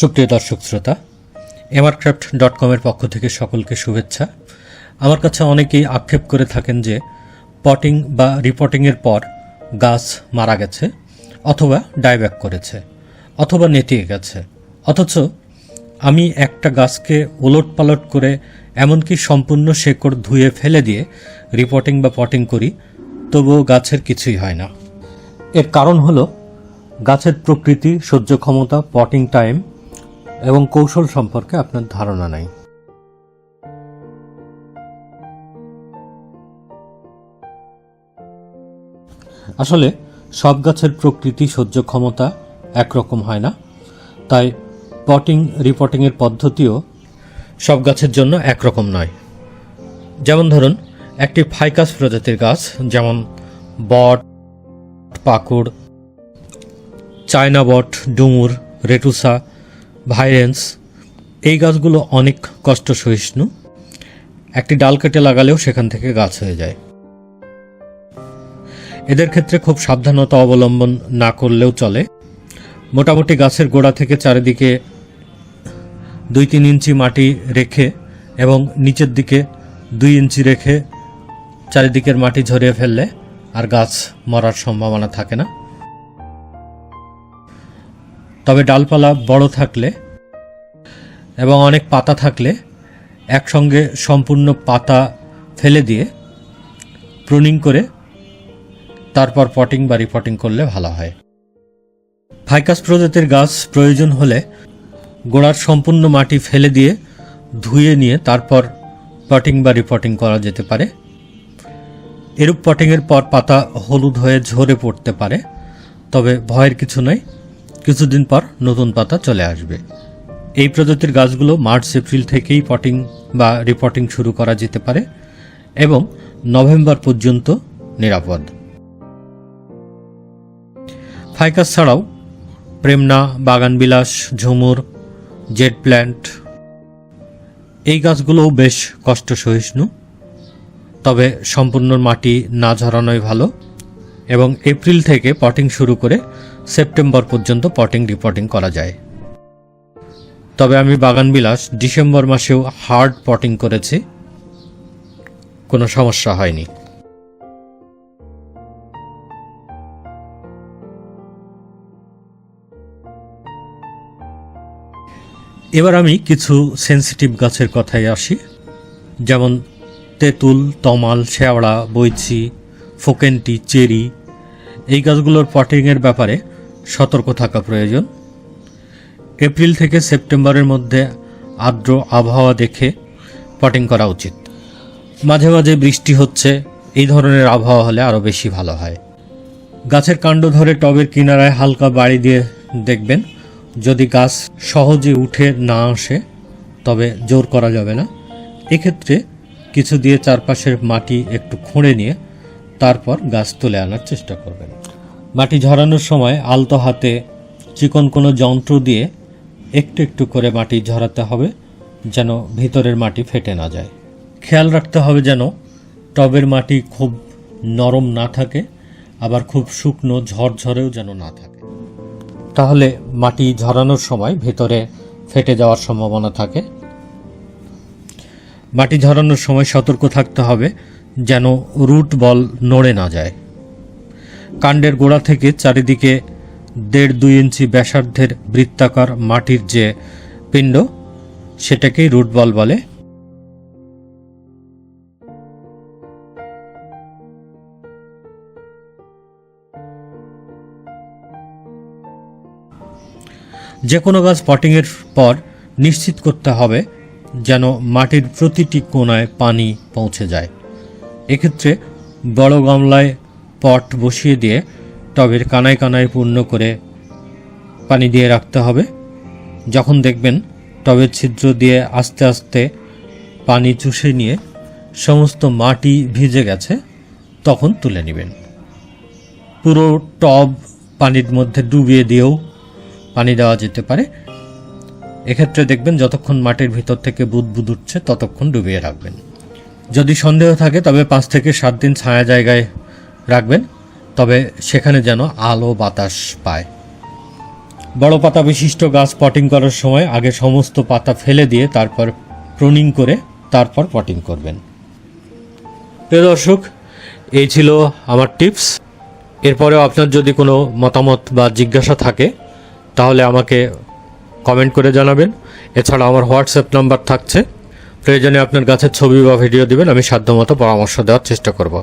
সুপ্রিয় দর্শক শ্রোতা এমারক্রাফট ডট কমের পক্ষ থেকে সকলকে শুভেচ্ছা। আমার কাছে অনেকেই আক্ষেপ করে থাকেন যে পটিং বা রিপোর্টিংয়ের পর গাছ মারা গেছে অথবা ডাইব্যাক করেছে অথবা নেতিয়ে গেছে। অথচ আমি একটা গাছকে ওলট পালট করে এমনকি সম্পূর্ণ শেকড় ধুয়ে ফেলে দিয়ে রিপোর্টিং বা পটিং করি, তবুও গাছের কিছুই হয় না। এর কারণ হলো গাছের প্রকৃতি সহ্য ক্ষমতা পটিং টাইম এবং কৌশল সম্পর্কে আপনার ধারণা নাই। আসলে, সব গাছের প্রকৃতি সহ্য ক্ষমতা একরকম হয় না। তাই পটিং রিপোর্টিংয়ের পদ্ধতিও সব গাছের জন্য একরকম নয়। যেমন ধরুন, একটি ফাইকাস প্রজাতির গাছ, যেমন বট, পাকুড়, চায়না বট, ডুমুর, রেটুসা ভাইরেন্স, এই গাছগুলো অনেক কষ্ট সহিষ্ণু একটি ডাল কেটে লাগালেও সেখান থেকে গাছ হয়ে যায়। এদের ক্ষেত্রে খুব সাবধানতা অবলম্বন না করলেও চলে। মোটামুটি গাছের গোড়া থেকে চারিদিকে দুই তিন ইঞ্চি মাটি রেখে এবং নিচের দিকে দুই ইঞ্চি রেখে চারিদিকের মাটি ঝরিয়ে ফেললে আর গাছ মরার সম্ভাবনা থাকে না। তবে ডালপালা বড় থাকলে এবং অনেক পাতা থাকলে একসঙ্গে সম্পূর্ণ পাতা ফেলে দিয়ে প্রুনিং করে তারপর পটিং বা রিপটিং করলে ভালো হয়। ফাইকাস প্রজাতির গাছ প্রয়োজন হলে গোড়ার সম্পূর্ণ মাটি ফেলে দিয়ে ধুয়ে নিয়ে তারপর পটিং বা রিপটিং করা যেতে পারে। এরূপ পটিংয়ের পর পাতা হলুদ হয়ে ঝরে পড়তে পারে, তবে ভয়ের কিছু নয় কিছুদিন পর নতুন পাতা চলে আসবে। এই প্রজাতির গাছগুলো মার্চ, এপ্রিল থেকেই পটিং বা রিপোর্টিং শুরু করা যেতে পারে এবং নভেম্বর পর্যন্ত নিরাপদ। ফাইকাস ছাড়াও প্রেমনা, বাগানবিলাস, ঝুমুর, জেড প্ল্যান্ট, এই গাছগুলোও বেশ কষ্ট সহিষ্ণু তবে সম্পূর্ণ মাটি না ঝরানোই ভালো এবং এপ্রিল থেকে পটিং শুরু করে সেপ্টেম্বর পর্যন্ত পটিং রিপোর্টিং করা যায়। তবে আমি বাগানবিলাস ডিসেম্বর মাসেও হার্ড পটিং করেছি। কোনো সমস্যা হয়নি। এবার আমি কিছু সেন্সিটিভ গাছের কথায় আসি। যেমন তেঁতুল, তমাল, শেওড়া, বৈচি, ফোকেন্টি, চেরি, এই গাছগুলোর পটিংয়ের ব্যাপারে সতর্ক থাকা প্রয়োজন। এপ্রিল থেকে সেপ্টেম্বরের মধ্যে আর্দ্র আবহাওয়া দেখে পটিং করা উচিত। মাঝে মাঝে বৃষ্টি হচ্ছে, এই ধরনের আবহাওয়া হলে আরও বেশি ভালো হয়। গাছের কাণ্ড ধরে টবের কিনারায় হালকা বাড়ি দিয়ে দেখবেন। যদি গাছ সহজে উঠে না আসে, তবে জোর করা যাবে না। এক্ষেত্রে কিছু দিয়ে চারপাশের মাটি একটু খুঁড়ে নিয়ে তারপর গাছ তুলে আনার চেষ্টা করবেন। মাটি ঝরানোর সময় আলতো হাতে চিকন কোনো যন্ত্র দিয়ে একটু একটু করে মাটি ঝরাতে হবে, যেন ভিতরের মাটি ফেটে না যায়। খেয়াল রাখতে হবে যেন টবের মাটি খুব নরম না থাকে, আবার খুব শুকনো, ঝরঝরেও যেন না থাকে। তাহলে মাটি ঝরানোর সময় ভেতরে ফেটে যাওয়ার সম্ভাবনা থাকে। মাটি ঝরানোর সময় সতর্ক থাকতে হবে যেন রুট বল নড়ে না যায়। কাণ্ডের গোড়া থেকে চারিদিকে দেড় দুই ইঞ্চি ব্যাসার্ধের বৃত্তাকার মাটির যে পিণ্ড, সেটাকেই রুট বল বলে। যে কোনো গাছ পটিংয়ের পর নিশ্চিত করতে হবে যেন মাটির প্রতিটি কোণায় পানি পৌঁছে যায়। এক্ষেত্রে বড় গামলায় পট বসিয়ে দিয়ে টবের কানায় কানায় পূর্ণ করে পানি দিয়ে রাখতে হবে। যখন দেখবেন টবের ছিদ্র দিয়ে আস্তে আস্তে পানি চুষে নিয়ে সমস্ত মাটি ভিজে গেছে, তখন তুলে নেবেন। পুরো টব পানির মধ্যে ডুবিয়ে দিয়েও পানি দেওয়া যেতে পারে। এক্ষেত্রে দেখবেন যতক্ষণ মাটির ভিতর থেকে বুদবুদ উঠছে, ততক্ষণ ডুবিয়ে রাখবেন। যদি সন্দেহ থাকে, তবে পাঁচ থেকে সাত দিন ছায়া জায়গায় রাখবেন, তবে সেখানে যেন আলো বাতাস পায়। বড় পাতা বিশিষ্ট গাছ পটিং করার সময় আগে সমস্ত পাতা ফেলে দিয়ে তারপর প্রুনিং করে তারপর পটিং করবেন। প্রিয় দর্শক, এই ছিল আমার টিপস এরপরেও আপনার যদি কোনো মতামত বা জিজ্ঞাসা থাকে, তাহলে আমাকে কমেন্ট করে জানাবেন। এছাড়া আমার হোয়াটসঅ্যাপ নাম্বার থাকছে। প্রয়োজনে আপনার গাছের ছবি বা ভিডিও দিবেন, আমি সাধ্যমতো পরামর্শ দেওয়ার চেষ্টা করব।